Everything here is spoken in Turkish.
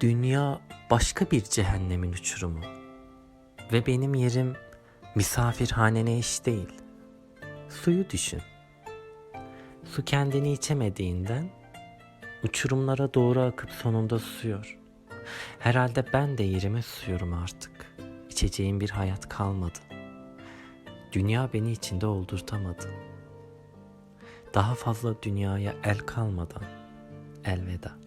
Dünya başka bir cehennemin uçurumu. Ve benim yerim misafirhanene eş değil. Suyu düşün. Su kendini içemediğinden uçurumlara doğru akıp sonunda susuyor. Herhalde ben de yerime susuyorum artık. İçeceğim bir hayat kalmadı. Dünya beni içinde oldurtamadı. Daha fazla dünyaya el kalmadan elveda.